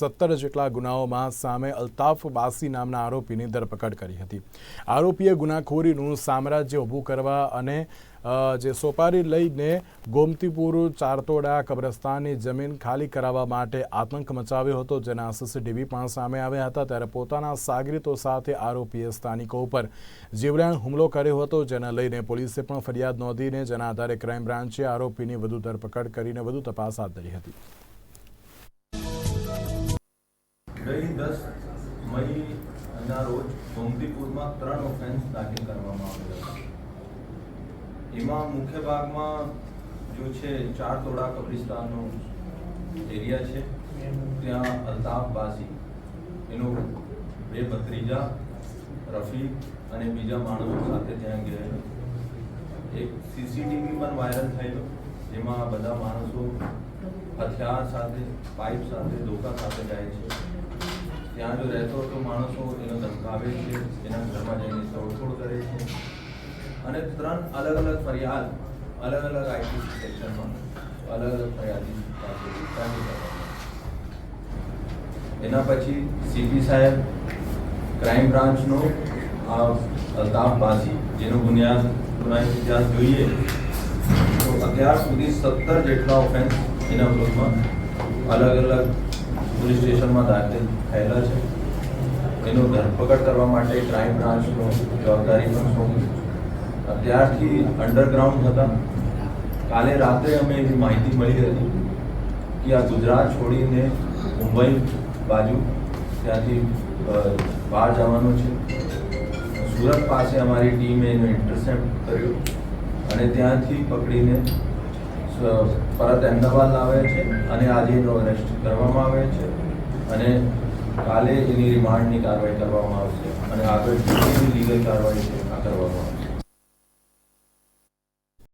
સત્તર જેટલા ગુનાઓમાં સામે અલ્તાફ બાસી નામના આરોપીની ધરપકડ કરી હતી. આરોપીએ ગુનાખોરીનું સામ્રાજ્ય ઊભું કરવા અને જે સોપારી લઈને ગોમતીપુર, ચારતોડા, કબ્રસ્તાનની જમીન ખાલી કરાવવા માટે આતંક મચાવ્યો હતો. જેના સીસીટીવી પણ સામે આવ્યા હતા. ત્યારે પોતાના સાગરીતો સાથે આરોપીએ સ્થાનિકો ઉપર જીવલેણ હુમલો કર્યો હતો. જેને લઈને પોલીસે પણ ફરિયાદ નોંધીને જેના આધારે ક્રાઇમ બ્રાન્ચે આરોપીની વધુ ધરપકડ કરીને વધુ તપાસ હાથ ધરી હતી. મઈના રોજ ગોમતીપુરમાં ત્રણ ઓફેન્સ દાખલ કરવામાં આવ્યા હતા એમાં મુખ્ય ભાગમાં જો છે, ચાર તોડા કબ્રિસ્તાનનો એરિયા છે. ત્યાં અલ્તાફ બાસી, એનો બે ભત્રીજા રફીક અને બીજા માણસો સાથે ત્યાં ગયેલો એક સીસીટીવી પણ વાયરલ થયેલો, જેમાં બધા માણસો હથિયાર સાથે પાઇપ સાથે, ધોકા સાથે જાય છે. ત્યાં જો રહેતો હતો માણસો એનો ધમકાવે છે, એના ઘરમાં જઈને તોડફોડ કરે છે. અને ત્રણ અલગ અલગ ફરિયાદ, અલગ અલગ આઈટી સેક્શનમાં અલગ અલગ ફરિયાદી એના પછી સીપી સાહેબ, ક્રાઇમ બ્રાન્ચનો અલ્તાફ બાસી જેનો બુનિયાદ ગુનાહિત ઇતિહાસ જોઈએ, તો અત્યાર સુધી સત્તર જેટલા ઓફેન્સ એના વિરોધમાં અલગ અલગ પોલીસ સ્ટેશનમાં દાખલ થયેલા છે. એનો ધરપકડ કરવા માટે ક્રાઇમ બ્રાન્ચનો જવાબદારી પણ સોંપી ત્યારથી અંડરગ્રાઉન્ડ હતા. કાલે રાત્રે અમે એવી માહિતી મળી હતી કે આ ગુજરાત છોડીને મુંબઈ બાજુ ત્યાંથી બહાર જવાનું છે. સુરત પાસે અમારી ટીમે એનો ઇન્ટરસેપ્ટ કર્યો અને ત્યાંથી પકડીને પરત અહેમદાબાદ લાવે છે અને આજે એનો અરેસ્ટ કરવામાં આવે છે. અને કાલે એની રિમાન્ડની કાર્યવાહી કરવામાં આવશે. અને આગળ લીગલ કાર્યવાહી છે, આ કરવામાં આવશે.